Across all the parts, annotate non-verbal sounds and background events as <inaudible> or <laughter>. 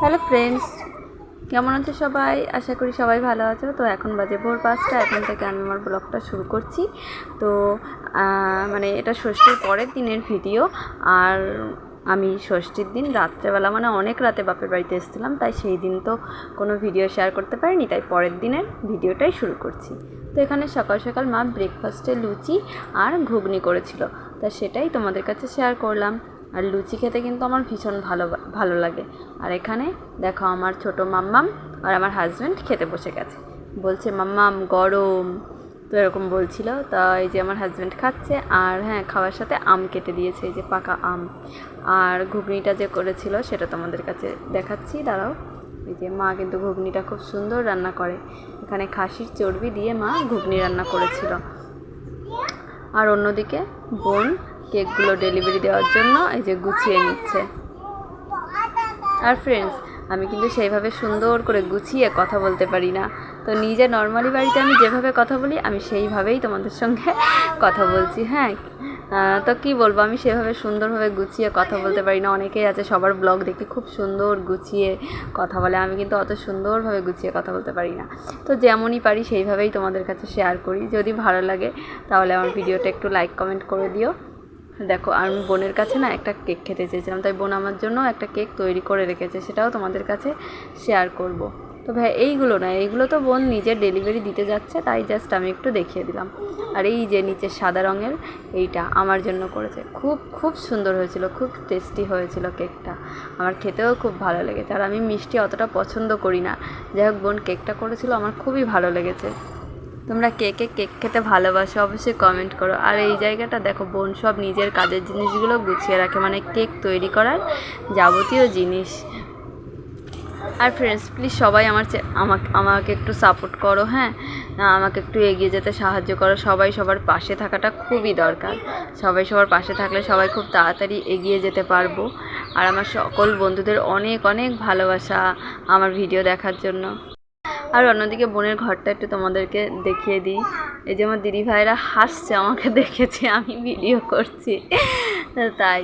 Hello friends, কেমন আছো সবাই? আশা করি সবাই ভালো আছো। তো এখন বাজে ভোর পাঁচটা, এখন থেকে আমি আমার ব্লগটা শুরু করছি। তো মানে এটা ষষ্ঠীর পরের দিনের ভিডিও। আর আমি ষষ্ঠীর দিন রাত্রেবেলা মানে অনেক রাতে বাপের বাড়িতে এসেছিলাম, তাই সেই দিন তো কোনো ভিডিও শেয়ার করতে পারিনি, তাই পরের দিনের ভিডিওটাই শুরু করছি। তো এখানে সকাল সকাল মা ব্রেকফাস্টে লুচি আর ঘুগনি করেছিল, তা সেটাই তোমাদের কাছে শেয়ার করলাম। আর লুচি খেতে কিন্তু আমার ভীষণ ভালো ভালো লাগে। আর এখানে দেখো আমার ছোট মাম্মাম আর আমার হাজব্যান্ড খেতে বসে গেছে। বলছে, মাম্মাম, গরম। তো এরকম বলছিল। তা এই যে আমার হাজব্যান্ড খাচ্ছে আর হ্যাঁ খাওয়ার সাথে আম কেটে দিয়েছে, এই যে পাকা আম। আর ঘুগনিটা যে করেছিল সেটা তোমাদের কাছে দেখাচ্ছি, দাঁড়াও। এই যে মা কিন্তু ঘুগনিটা খুব সুন্দর রান্না করে। এখানে খাসির চর্বি দিয়ে মা ঘুগনি রান্না করেছিল। আর অন্যদিকে বোন কেকগুলো ডেলিভারি দেওয়ার জন্য এই যে গুছিয়ে নিচ্ছে। আর ফ্রেন্ডস আমি কিন্তু সেইভাবে সুন্দর করে গুছিয়ে কথা বলতে পারি না। তো নিজে নর্মালি বাড়িতে আমি যেভাবে কথা বলি, আমি সেইভাবেই তোমাদের সঙ্গে কথা বলছি হ্যাঁ? তো কি বলব, আমি সেভাবে সুন্দরভাবে গুছিয়ে কথা বলতে পারি না। অনেকেই আছে সবার ব্লগ দেখে খুব সুন্দর গুছিয়ে কথা বলে, আমি কিন্তু অত সুন্দরভাবে গুছিয়ে কথা বলতে পারি না। তো যেমনই পারি সেইভাবেই তোমাদের কাছে শেয়ার করি। যদি ভালো লাগে, তাহলে আমার ভিডিওটা একটু লাইক কমেন্ট করে দিও। দেখো আমি বোনের কাছে না একটা কেক খেতে চেয়েছিলাম, তাই বোন আমার জন্য একটা কেক তৈরি করে রেখেছে, সেটাও তোমাদের কাছে শেয়ার করব। তো ভাই, এইগুলো না, এইগুলো তো বোন নিজের ডেলিভারি দিতে যাচ্ছে, তাই জাস্ট আমি একটু দেখিয়ে দিলাম। আর এই যে নিচে সাদা রঙের, এইটা আমার জন্য করেছে। খুব খুব সুন্দর হয়েছিল, খুব টেস্টি হয়েছিল কেকটা। আমার খেতেও খুব ভালো লেগেছে, আর আমি মিষ্টি অতটা পছন্দ করি না। যাই হোক, বোন কেকটা করেছিল, আমার খুবই ভালো লেগেছে। তোমরা কে কে কেক খেতে ভালোবাসো অবশ্যই কমেন্ট করো। আর এই জায়গাটা দেখো, বোন সব নিজের কাজের জিনিসগুলো গুছিয়ে রাখে মানে কেক তৈরি করার যাবতীয় জিনিস। আর ফ্রেন্ডস প্লিজ সবাই আমার আমাকে আমাকে একটু সাপোর্ট করো হ্যাঁ? আমাকে একটু এগিয়ে যেতে সাহায্য করো। সবাই সবার পাশে থাকাটা খুবই দরকার। সবাই সবার পাশে থাকলে সবাই খুব তাড়াতাড়ি এগিয়ে যেতে পারব। আর আমার সকল বন্ধুদের অনেক অনেক ভালোবাসা আমার ভিডিও দেখার জন্য। আর অন্যদিকে বোনের ঘরটা একটু তোমাদেরকে দেখিয়ে দিই। এই যে আমার দিদি ভাইরা হাসছে, আমাকে দেখেছে, আমি ভিডিও করছি। তাই।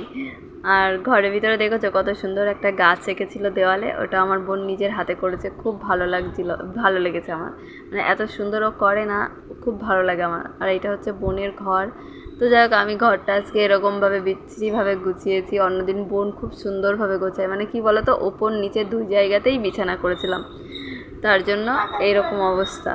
আর ঘরের ভিতরে দেখেছ কত সুন্দর একটা গাছ এঁকেছিল দেওয়ালে? ওটা আমার বোন নিজের হাতে করেছে, খুব ভালো লাগছিল, ভালো লেগেছে আমার। মানে এত সুন্দর ও করে না, খুব ভালো লাগে আমার। আর এটা হচ্ছে বোনের ঘর। তো যাই হোক, আমি ঘরটা আজকে এরকমভাবে বিচ্ছিরিভাবে গুছিয়েছি। অন্যদিন বোন খুব সুন্দরভাবে গোছায়। মানে কি বলতো, ওপর নিচে দুই জায়গাতেই বিছানা করেছিলাম। তার জন্য এইরকম অবস্থা।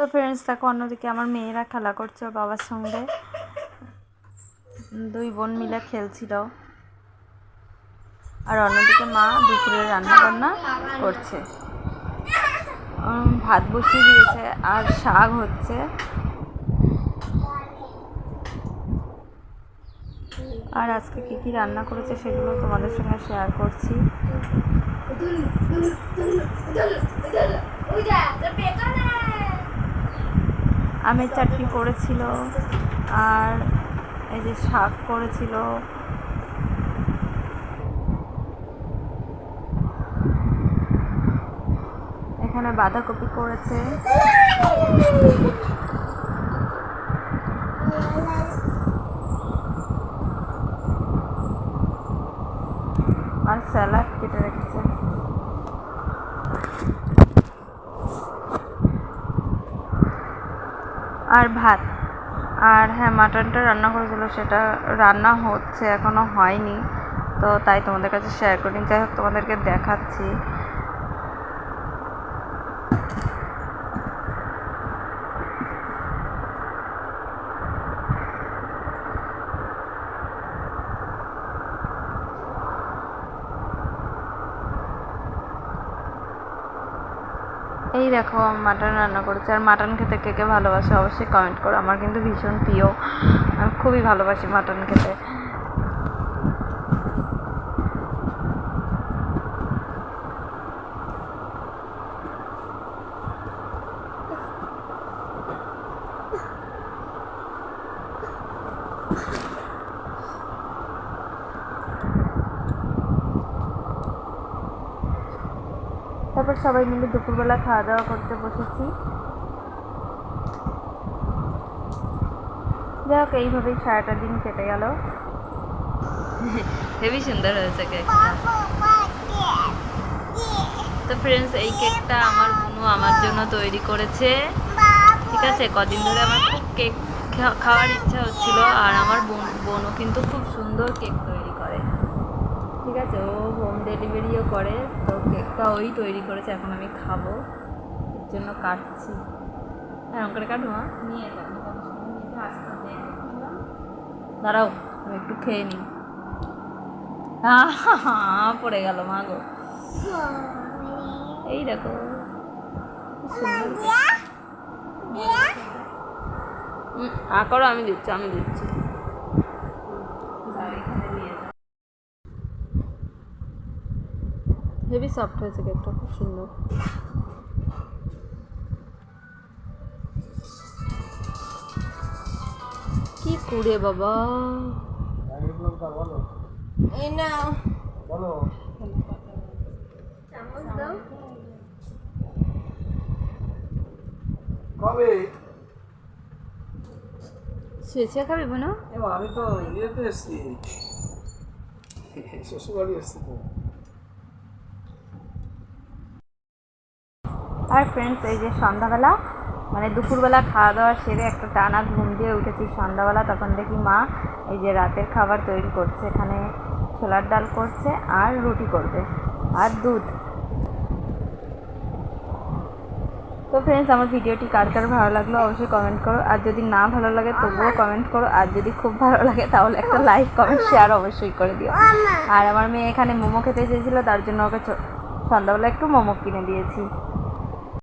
তো ফ্রেন্ডস দেখো, অন্যদিকে আমার মেয়েরা খেলা করছে বাবার সঙ্গে। দুই বোন মিলে খেলছিল। আর অন্যদিকে মা দুপুরে রান্না বান্না করছে ভাত বসিয়ে দিয়েছে আর শাক হচ্ছে। আর আজকে কী কী রান্না করেছে সেগুলো তোমাদের সঙ্গে শেয়ার করছি। আমের চাটনি করেছিল আর এই যে শাক করেছিল। এখানে বাঁধাকপি করেছে আর স্যালাড কেটে রেখেছে আর ভাত। আর হ্যাঁ মাটনটা রান্না করেছিল, সেটা রান্না হচ্ছে এখনও হয়নি। তো তাই তোমাদের কাছে শেয়ার করি যাই হোক, তোমাদেরকে দেখাচ্ছি। এই দেখো আমি মাটন রান্না করেছি। আর মাটন খেতে কে কে ভালোবাসে অবশ্যই কমেন্ট করো। আমার কিন্তু ভীষণ প্রিয়। আমি খুবই ভালোবাসি মাটন খেতে। তারপর সবাই মিলে দুপুরবেলা খাওয়া দাওয়া করতে বসেছি। যাই হোক, এইভাবেই সারাটা দিন কেটে গেল। <laughs> হেবি সুন্দর হয়েছে কেকটা তো ফ্রেন্ডস এই কেকটা আমার বোনু আমার জন্য তৈরি করেছে। ঠিক আছে, কদিন ধরে আমার খুব কেক খাওয়ার ইচ্ছা হচ্ছিল, আর আমার বোন, বোনও কিন্তু খুব সুন্দর কেক তৈরি করে। ঠিক আছে ও হোম ডেলিভারিও করে তো কেকটা ওই তৈরি করেছে এখন আমি খাব। এর জন্য কাটছি। এরকম করে কাটবো মা। নিয়ে। দাঁড়াও আমি একটু খেয়ে নিই। পড়ে গেল মা গো। এই দেখো। কেক। হুম, আ করো আমি দিচ্ছি আমি দিচ্ছি। হেভি সফট হয়েছে কেকটা খুব সুন্দর কি কুড়ে বাবা? এই এবার আমি তো ইয়েতে শ্বশুরবাড়ি এসছি তো। আর ফ্রেন্ডস এই যে সন্ধ্যাবেলা মানে দুপুরবেলা খাওয়া দাওয়া সেরে একটা টানা ঘুম দিয়ে উঠেছি সন্ধ্যাবেলা, তখন দেখি মা এই যে রাতের খাবার তৈরি করছে, এখানে ছোলার ডাল করছে আর রুটি করবে আর দুধ। তো ফ্রেন্ডস আমার ভিডিওটি কার কার ভালো লাগল অবশ্যই কমেন্ট করো, আর যদি না ভালো লাগে তবুও কমেন্ট করো, আর যদি খুব ভালো লাগে তাহলে একটা লাইক কমেন্ট শেয়ার অবশ্যই করে দিও। আর আমার মেয়ে এখানে মোমো খেতে চেয়েছিলো, তার জন্য ওকে সন্ধ্যাবেলা একটু মোমো কিনে দিয়েছি।